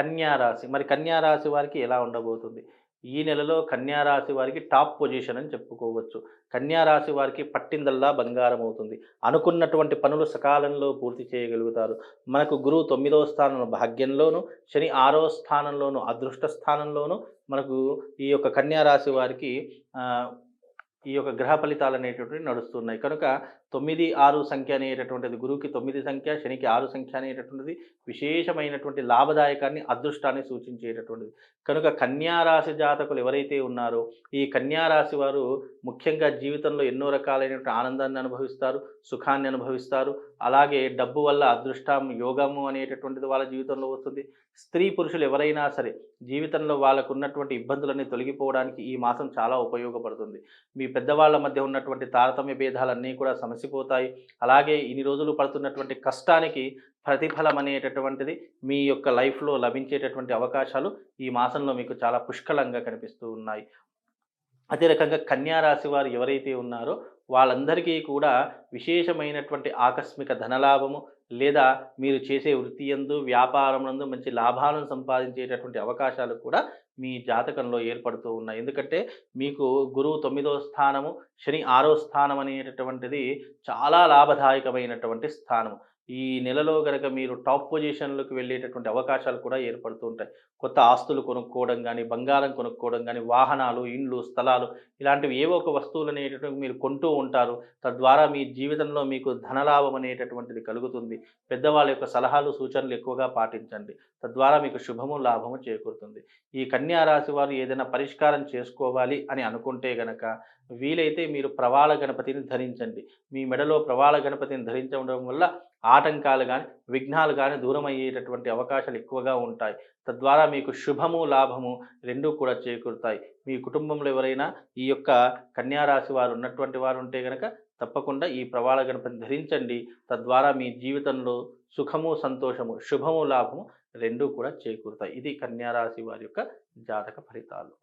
కన్యారాశి. మరి కన్యారాశి వారికి ఎలా ఉండబోతుంది? ఈ నెలలో కన్యారాశి వారికి టాప్ పొజిషన్ అని చెప్పుకోవచ్చు. కన్యారాశి వారికి పట్టిందల్లా బంగారం అవుతుంది. అనుకున్నటువంటి పనులు సకాలంలో పూర్తి చేయగలుగుతారు. మనకు గురువు తొమ్మిదవ స్థానంలో భాగ్యంలోను శని ఆరో స్థానంలోను అదృష్ట స్థానంలోను మనకు ఈ యొక్క కన్యారాశి వారికి ఈ యొక్క గ్రహ ఫలితాలు అనేటువంటివి నడుస్తున్నాయి. కనుక తొమ్మిది ఆరు సంఖ్య అనేటటువంటిది గురువుకి తొమ్మిది సంఖ్య శనికి ఆరు సంఖ్య అనేటటువంటిది విశేషమైనటువంటి లాభదాయకాన్ని అదృష్టాన్ని సూచించేటటువంటిది. కనుక కన్యారాశి జాతకులు ఎవరైతే ఉన్నారో ఈ కన్యారాశి వారు ముఖ్యంగా జీవితంలో ఎన్నో రకాలైనటువంటి ఆనందాన్ని అనుభవిస్తారు సుఖాన్ని అనుభవిస్తారు. అలాగే డబ్బు వల్ల అదృష్టం యోగము అనేటటువంటిది వాళ్ళ జీవితంలో వస్తుంది. స్త్రీ పురుషులు ఎవరైనా సరే జీవితంలో వాళ్ళకు ఉన్నటువంటి ఇబ్బందులన్నీ తొలగిపోవడానికి ఈ మాసం చాలా ఉపయోగపడుతుంది. మీ పెద్దవాళ్ళ మధ్య ఉన్నటువంటి తారతమ్య భేదాలన్నీ కూడా సమస్య సమసిపోతాయి అలాగే ఇన్ని రోజులు పడుతున్నటువంటి కష్టానికి ప్రతిఫలం అనేటటువంటిది మీ యొక్క లైఫ్లో లభించేటటువంటి అవకాశాలు ఈ మాసంలో మీకు చాలా పుష్కలంగా కనిపిస్తూ ఉన్నాయి. అదే రకంగా కన్యారాశి వారు ఎవరైతే ఉన్నారో వాళ్ళందరికీ కూడా విశేషమైనటువంటి ఆకస్మిక ధనలాభము లేదా మీరు చేసే వృత్తి యందు వ్యాపారం నందు మంచి లాభాలను సంపాదించేటటువంటి అవకాశాలు కూడా మీ జాతకంలో ఏర్పడుతూ ఉన్నాయి. ఎందుకంటే మీకు గురువు తొమ్మిదో స్థానము శని ఆరో స్థానం అనేటటువంటిది చాలా లాభదాయకమైనటువంటి స్థానము. ఈ నెలలో గనక మీరు టాప్ పొజిషన్లకు వెళ్ళేటటువంటి అవకాశాలు కూడా ఏర్పడుతూ ఉంటాయి. కొత్త ఆస్తులు కొనుక్కోవడం కానీ బంగారం కొనుక్కోవడం కానీ వాహనాలు ఇండ్లు స్థలాలు ఇలాంటివి ఏవో ఒక వస్తువులు అనేటటువంటి మీరు కొంటూ ఉంటారు. తద్వారా మీ జీవితంలో మీకు ధనలాభం అనేటటువంటిది కలుగుతుంది. పెద్దవాళ్ళ యొక్క సలహాలు సూచనలు ఎక్కువగా పాటించండి. తద్వారా మీకు శుభము లాభము చేకూరుతుంది. ఈ కన్యా రాశి వారు ఏదైనా పరిష్కారం చేసుకోవాలి అని అనుకుంటే గనక వీలైతే మీరు ప్రవాళ గణపతిని ధరించండి. మీ మెడలో ప్రవాళ గణపతిని ధరించడం వల్ల ఆటంకాలు కానీ విఘ్నాలు కానీ దూరం అయ్యేటటువంటి అవకాశాలు ఎక్కువగా ఉంటాయి. తద్వారా మీకు శుభము లాభము రెండూ కూడా చేకూరుతాయి. మీ కుటుంబంలో ఎవరైనా ఈ యొక్క కన్యారాశి వారు ఉన్నటువంటి వారు ఉంటే కనుక తప్పకుండా ఈ ప్రవాళ గణపతిని ధరించండి. తద్వారా మీ జీవితంలో సుఖము సంతోషము శుభము లాభము రెండూ కూడా చేకూరుతాయి. ఇది కన్యారాశి వారి యొక్క జాతక ఫలితాలు.